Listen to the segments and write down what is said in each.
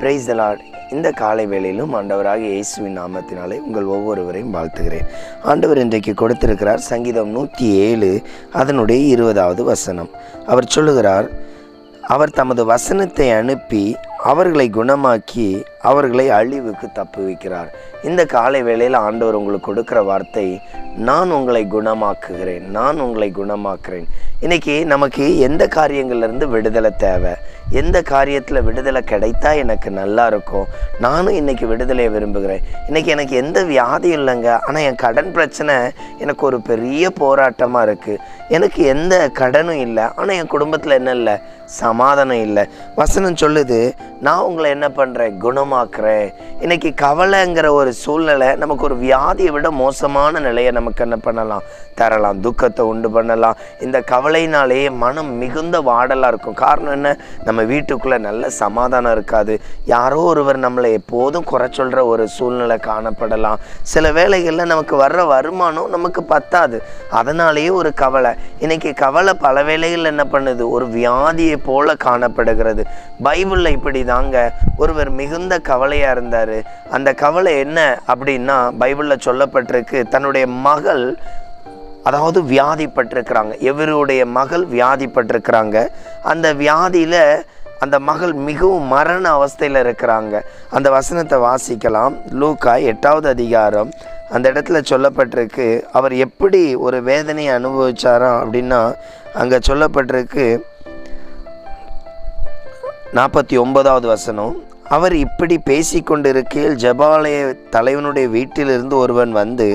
Price தலாட் இந்த காலை வேளையிலும் ஆண்டவராக இயேசுவின் நாமத்தினாலே உங்கள் ஒவ்வொருவரையும் வாழ்த்துகிறேன். ஆண்டவர் இன்றைக்கு கொடுத்திருக்கிறார் சங்கீதம் நூற்றி ஏழு அதனுடைய இருபதாவது வசனம். அவர் சொல்லுகிறார் அவர் தமது வசனத்தை அனுப்பி அவர்களை குணமாக்கி அவர்களை அழிவுக்கு தப்புவிக்கிறார் இந்த காலை வேளையில் ஆண்டவர் உங்களுக்கு கொடுக்குற வார்த்தை நான் உங்களை குணமாக்குகிறேன் நான் உங்களை குணமாக்குறேன். இன்றைக்கி நமக்கு எந்த காரியங்கள்லேருந்து விடுதலை தேவை? எந்த காரியத்தில் விடுதலை கிடைத்தா எனக்கு நல்லா இருக்கும்? நானும் இன்னைக்கு விடுதலையை விரும்புகிறேன். இன்னைக்கு எனக்கு எந்த வியாதியும் இல்லைங்க. ஆனால் என் கடன் பிரச்சனை எனக்கு ஒரு பெரிய போராட்டமாக இருக்குது எனக்கு எந்த கடனும் இல்லை. ஆனால் என் குடும்பத்தில் என்ன இல்லை? சமாதானம் இல்லை. வசனம் சொல்லுது நான் உங்களை என்ன பண்ணுறேன் குணமாக்குறேன். இன்னைக்கு கவலைங்கிற ஒரு சூழ்நிலை நமக்கு ஒரு வியாதியை விட மோசமான நிலையை நமக்கு என்ன பண்ணலாம்? தரலாம். துக்கத்தை உண்டு பண்ணலாம். இந்த கவலையினாலேயே மனம் மிகுந்த வாடலாக இருக்கும். காரணம் என்ன? நம்ம நம்ம வீட்டுக்குள்ளே நல்ல சமாதானம் இருக்காது. யாரோ ஒருவர் நம்மளை எப்போதும் குறை சொல்கிற ஒரு சூழ்நிலை காணப்படலாம். சில வேளைகளில் நமக்கு வர்ற வருமானம் நமக்கு பத்தாது. அதனாலேயே ஒரு கவலை. இன்னைக்கு கவலை பல வேளைகள் என்ன பண்ணுது? ஒரு வியாதியை போல காணப்படுகிறது. பைபிளில் இப்படி தாங்க ஒருவர் மிகுந்த கவலையாக இருந்தார். அந்த கவலை என்ன? அப்படின்னா பைபிளில் சொல்லப்பட்டிருக்கு தன்னுடைய மகள் அதாவது வியாதிப்பட்டிருக்கிறாங்க. எவருடைய மகள் வியாதிப்பட்டிருக்கிறாங்க? அந்த வியாதியில் அந்த மகள் மிகவும் மரண அவஸ்தையில் இருக்கிறாங்க. அந்த வசனத்தை வாசிக்கலாம். லூக்கா எட்டாவது அதிகாரம். அந்த இடத்துல சொல்லப்பட்டிருக்கு அவர் எப்படி ஒரு வேதனையை அனுபவிச்சாரா அப்படின்னா அங்கே சொல்லப்பட்டிருக்கு நாற்பத்தி ஒன்பதாவது வசனம். அவர் இப்படி பேசிக்கொண்டிருக்கையில் ஜபாலய தலைவனுடைய வீட்டிலிருந்து ஒருவன் வந்து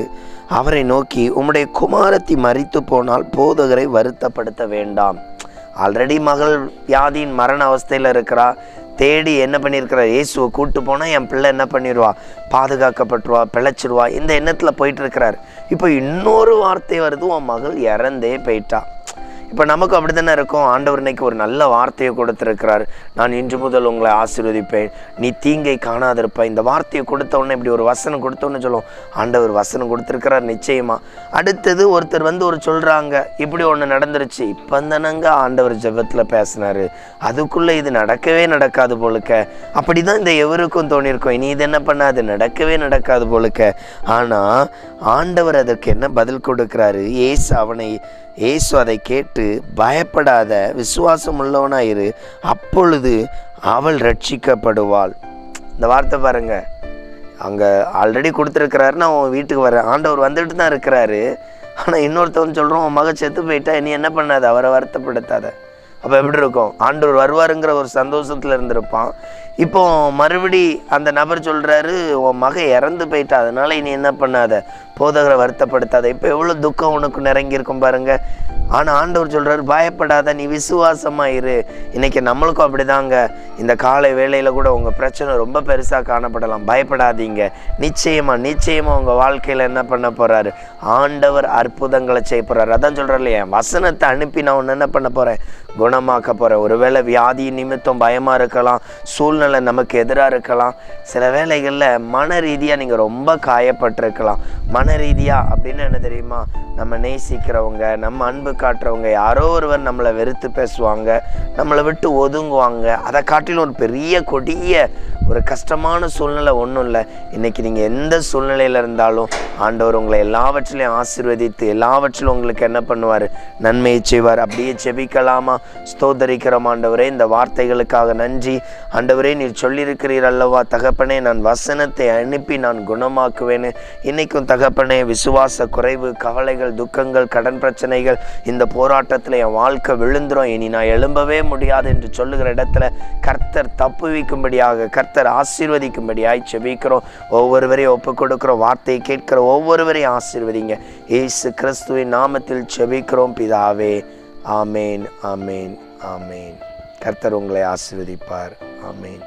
அவரை நோக்கி உம்முடைய குமாரத்தி மறித்து போனால் போதகரை வருத்தப்படுத்த வேண்டாம். ஆல்ரெடி மகள் வியாதியின் மரண அவஸ்தையில் இருக்கிறா. தேடி என்ன பண்ணியிருக்கிறா இயேசுவை கூட்டு போனால் என் பிள்ளை என்ன பண்ணிடுவா பாதுகாக்கப்பட்டுருவா பிழைச்சிருவா. இந்த எண்ணத்தில் போயிட்டு இருக்கிறார். இப்போ இன்னொரு வார்த்தை வருது உன் மகள் இறந்தே போயிட்டா. இப்போ நமக்கு அப்படி தானே இருக்கும்? ஆண்டவர் இன்னைக்கு ஒரு நல்ல வார்த்தையை கொடுத்துருக்கிறார். நான் இன்று முதல் உங்களை ஆசீர்வதிப்பேன். நீ தீங்கை காணாதிருப்ப இந்த வார்த்தையை கொடுத்தவொடனே இப்படி ஒரு வசனம் கொடுத்தோன்னு சொல்லுவோம். ஆண்டவர் வசனம் கொடுத்துருக்கிறார் நிச்சயமாக அடுத்தது ஒருத்தர் வந்து ஒரு சொல்கிறாங்க இப்படி ஒன்று நடந்துருச்சு. இப்போ தானங்க ஆண்டவர் ஜெபத்தில் பேசினார். அதுக்குள்ளே இது நடக்கவே நடக்காது போலுக்க. அப்படி தான் இந்த எவருக்கும் தோணியிருக்கும் இனி இது என்ன பண்ணாது? நடக்கவே நடக்காது போலுக்க. ஆனால் ஆண்டவர் அதற்கு என்ன பதில் கொடுக்குறாரு? ஏசு அவனை ஏசு அதை கேட்டு பயப்படாத விசுவாசம் உள்ளவனாயிரு அப்பொழுது அவள் ரட்சிக்கப்படுவாள். இந்த வார்த்தை பாருங்க. அங்கே ஆல்ரெடி கொடுத்துருக்கிறாருன்னு அவன் வீட்டுக்கு வர ஆண்டவர் வந்துட்டு தான் இருக்கிறாரு. ஆனால் இன்னொருத்தவன் சொல்கிறோம் உன் மக செத்து போயிட்டா நீ என்ன பண்ணாத? அவரை வருத்தப்படுத்தாத. அப்போ எப்படி இருக்கும்? ஆண்டவர் வருவாருங்கிற ஒரு சந்தோஷத்தில் இருந்திருப்பான். இப்போ மறுபடி அந்த நபர் சொல்கிறாரு உன் மக இறந்து போயிட்டா அதனால நீ என்ன பண்ணாத? போதகரை வருத்தப்படுத்தாத. இப்போ எவ்வளோ துக்கம் உனக்கு நிறங்கியிருக்கும் பாருங்க. ஆனால் ஆண்டவர் சொல்கிறாரு பயப்படாத நீ விசுவாசமாக இரு இன்னைக்கு நம்மளுக்கும் அப்படிதாங்க. இந்த காலை வேளையில் கூட உங்கள் பிரச்சனை ரொம்ப பெருசாக காணப்படலாம். பயப்படாதீங்க. நிச்சயமாக நிச்சயமாக உங்கள் வாழ்க்கையில் என்ன பண்ண போகிறாரு ஆண்டவர் அற்புதங்களை செய்ய போறாரு. அதான் சொல்கிறார் இல்லையா வசனத்தை அனுப்பி நான் ஒன்று என்ன பண்ண போகிறேன் குணமாக்க போகிறேன் ஒருவேளை வியாதி நிமித்தம் பயமாக இருக்கலாம். சூழ்நிலை நமக்கு எதிராக இருக்கலாம். சில வேளைகளில் மன ரீதியாக நீங்கள் ரொம்ப காயப்பட்டிருக்கலாம். மன ரீதியாக அப்படின்னு என்ன தெரியுமா? நம்ம நேசிக்கிறவங்க நம்ம அன்பு காட்டுறவங்க யாரோ ஒருவர் நம்மளை வெறுத்து பேசுவாங்க நம்மளை விட்டு ஒதுங்குவாங்க. அதை காட்டிலும் ஒரு பெரிய கொடிய ஒரு கஷ்டமான சூழ்நிலை ஒன்றும் இல்லை. இன்னைக்கு நீங்கள் எந்த சூழ்நிலையில் இருந்தாலும் ஆண்டவர் உங்களை எல்லாவற்றிலையும் ஆசீர்வதித்து எல்லாவற்றிலும் உங்களுக்கு என்ன பண்ணுவார்? நன்மையை செய்வார். அப்படியே செபிக்கலாமா ஸ்தோதரிக்கிறோம் ஆண்டவரே இந்த வார்த்தைகளுக்காக நன்றி. ஆண்டவரே நீர் சொல்லியிருக்கிறீர் அல்லவா? தகப்பனே நான் வசனத்தை அனுப்பி நான் குணமாக்குவேன்னு. இன்னைக்கும் தகப்பனே விசுவாச குறைவு கவலைகள் துக்கங்கள் கடன் பிரச்சனைகள் இந்த போராட்டத்தில் என் வாழ்க்கை விழுந்துரும். இனி நான் எழும்பவே முடியாது என்று சொல்லுகிற இடத்துல கர்த்தர் தப்புவிக்கும்படியாக கர்த்தர் கர்த்தர் ஆசீர்வதிக்கும்படியாய் செபிக்கிறோம் ஒவ்வொருவரையும் ஒப்பு கொடுக்கிறோம் வார்த்தையை கேட்கிற ஒவ்வொருவரையும் ஆசீர்வதிங்க. ஏசு கிறிஸ்துவின் நாமத்தில் செபிக்கிறோம் பிதாவே. ஆமேன் ஆமேன் ஆமேன். கர்த்தர் உங்களை ஆசீர்வதிப்பார். ஆமேன்.